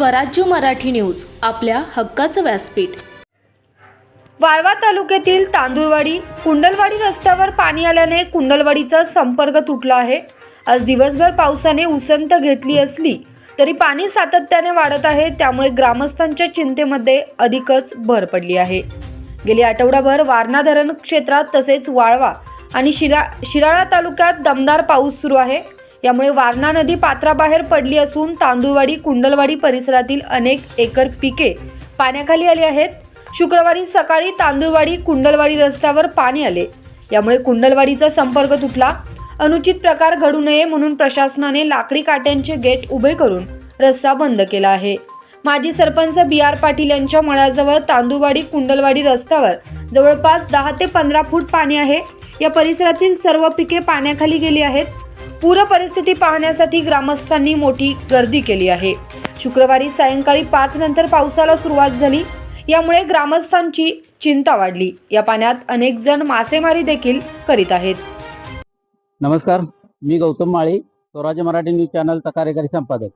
स्वराज्य मराठी न्यूज आपल्या हक्काचं व्यासपीठ. वाळवा तालुक्यातील तांदूळवाडी कुंडलवाडी रस्त्यावर पाणी आल्याने कुंडलवाडीचा संपर्क तुटला आहे. आज दिवसभर पावसाने उसंत घेतली असली तरी पाणी सातत्याने वाढत आहे त्यामुळे ग्रामस्थांच्या चिंतेमध्ये अधिकच भर पडली आहे. गेली आठवडाभर वारणा धरण क्षेत्रात तसेच वाळवा आणि शिरा शिराळा तालुक्यात दमदार पाऊस सुरू आहे. यामुळे वारणा नदी पात्राबाहेर पडली असून तांदूळवाडी कुंडलवाडी परिसरातील अनेक एकर पिके पाण्याखाली आली आहेत. शुक्रवारी सकाळी तांदूळवाडी कुंडलवाडी रस्त्यावर पाणी आले. यामुळे कुंडलवाडीचा संपर्क तुटला. अनुचित प्रकार घडू नये म्हणून प्रशासनाने लाकडी काट्यांचे गेट उभे करून रस्ता बंद केला आहे. माजी सरपंच बी आर पाटील यांच्या मळ्याजवळ तांदूळवाडी कुंडलवाडी रस्त्यावर जवळपास दहा ते पंधरा फूट पाणी आहे. या परिसरातील सर्व पिके पाण्याखाली गेली आहेत. पूर परिस्थिती पाहण्यासाठी ग्रामस्थांनी मोठी गर्दी केली आहे. शुक्रवारी सायंकाळी पाच नंतर पावसाला सुरुवात झाली. यामुळे ग्रामस्थांची चिंता वाढली. या पाण्यात अनेक जण मासेमारी देखील करीत आहेत. नमस्कार. मी गौतम माळी स्वराज्य मराठी न्यूज चॅनलचा कार्यकारी संपादक.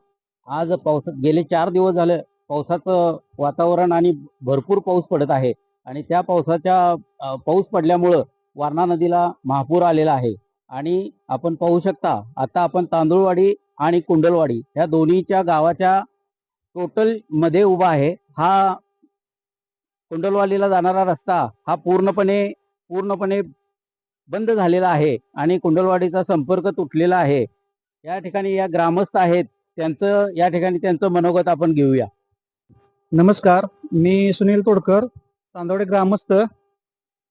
आज पावसात गेले चार दिवस झाले पावसाचं वातावरण आणि भरपूर पाऊस पडत आहे. आणि त्या पावसाच्या पाऊस पडल्यामुळं वारणा नदीला महापूर आलेला आहे. आणि आपण पाहू शकता आता आपण तांदूळवाडी आणि कुंडलवाडी ह्या दोन्हीच्या गावाच्या टोटलमध्ये उभा आहे. हा कुंडलवाडीला जाणारा रस्ता हा पूर्णपणे पूर्णपणे बंद झालेला आहे आणि कुंडलवाडीचा संपर्क तुटलेला आहे. या ठिकाणी या ग्रामस्थ आहेत त्यांचं या ठिकाणी त्यांचं मनोगत आपण घेऊया. नमस्कार मी सुनील तोडकर तांदवाडी ग्रामस्थ.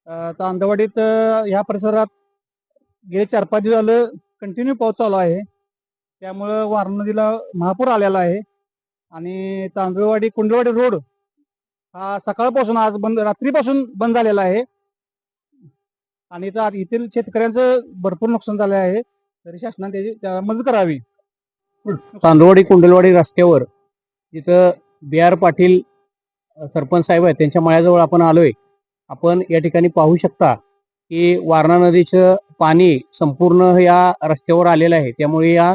अ, तांदवाडीत ह्या परिसरात गेले चार पाच दिवस झालं कंटिन्यू पाऊस चालू आहे. त्यामुळं वारणा नदीला महापूर आलेला आहे. आणि तांदळवाडी कुंडलवाडी रोड हा सकाळपासून आज बंद रात्रीपासून बंद झालेला आहे. आणि इथं येथील शेतकऱ्यांचं भरपूर नुकसान झालं आहे. तरी शासनाने त्याची त्याला मदत करावी. तांदळवाडी कुंडलवाडी रस्त्यावर जिथं बी आर पाटील सरपंच साहेब आहेत त्यांच्या मळ्याजवळ आपण आलोय. आपण या ठिकाणी पाहू शकता की वारणा नदीचं पाणी संपूर्ण या रस्त्यावर आलेलं आहे. त्यामुळे या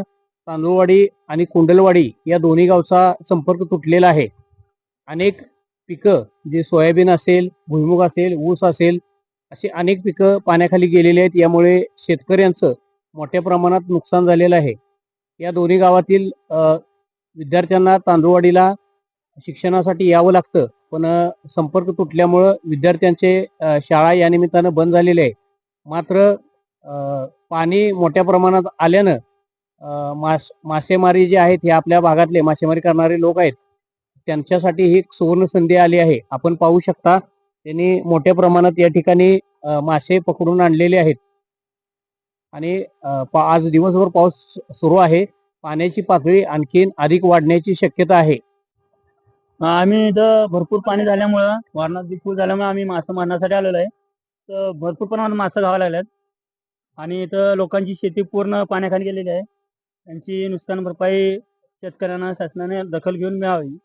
तांदूळवाडी आणि कुंडलवाडी या दोन्ही गावचा संपर्क तुटलेला आहे. अनेक पिकं जे सोयाबीन असेल भुईमुग असेल ऊस असेल अशी अनेक पिकं पाण्याखाली गेलेली आहेत. यामुळे शेतकऱ्यांचं मोठ्या प्रमाणात नुकसान झालेलं आहे. या दोन्ही गावातील विद्यार्थ्यांना तांदूळवाडीला शिक्षणासाठी यावं लागतं. पण संपर्क तुटल्यामुळं विद्यार्थ्यांचे शाळा या निमित्तानं बंद झालेले आहे. मात्र पाणी मोठ्या प्रमाणात आल्यानं मास मासेमारी जे आहेत हे आपल्या भागातले मासेमारी करणारे लोक आहेत त्यांच्यासाठी ही सुवर्ण संधी आली आहे. आपण पाहू शकता त्यांनी मोठ्या प्रमाणात या ठिकाणी मासे पकडून आणलेले आहेत. आणि आज दिवसभर पाऊस सुरू आहे. पाण्याची पातळी आणखीन अधिक वाढण्याची शक्यता आहे. आम्ही इथं भरपूर पाणी झाल्यामुळं वारणात नदी झाल्यामुळे आम्ही मासे मारण्यासाठी आलेलो आहे. तर भरपूर प्रमाणात मासे गावाला लागल्यात. आणि इथं लोकांची शेती पूर्ण पाण्याखाली गेलेली आहे. त्यांची नुकसान भरपाई शेतकऱ्यांना शासनाने दखल घेऊन मिळावी.